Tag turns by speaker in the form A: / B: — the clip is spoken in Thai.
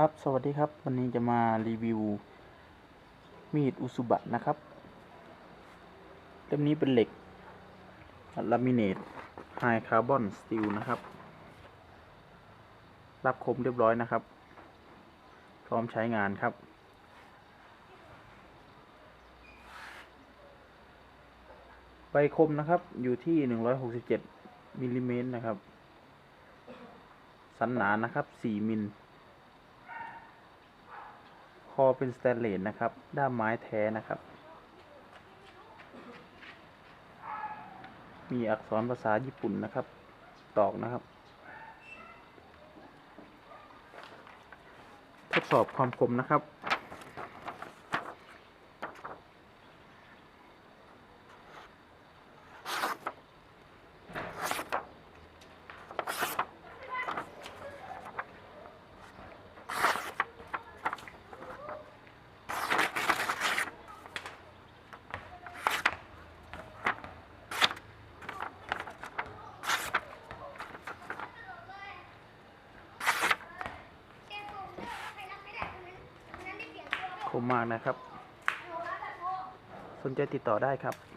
A: ครับ สวัสดีครับ วันนี้จะมารีวิว มีดอุซุบะนะครับ เล่มนี้เป็นเหล็กลามิเนตไฮคาร์บอนสตีลนะครับ รับคมเรียบร้อยนะครับ พร้อมใช้งานครับ ใบคมนะครับ อยู่ที่ 167มิลลิเมตรนะครับ สันหนานะครับ 4มิล คอเป็นสแตนเลสนะครับ ด้ามไม้แท้นะครับ มีอักษรภาษาญี่ปุ่นนะครับ ตอกนะครับ ทดสอบความคมนะครับ มมากนะครับ สนใจติดต่อได้ครับ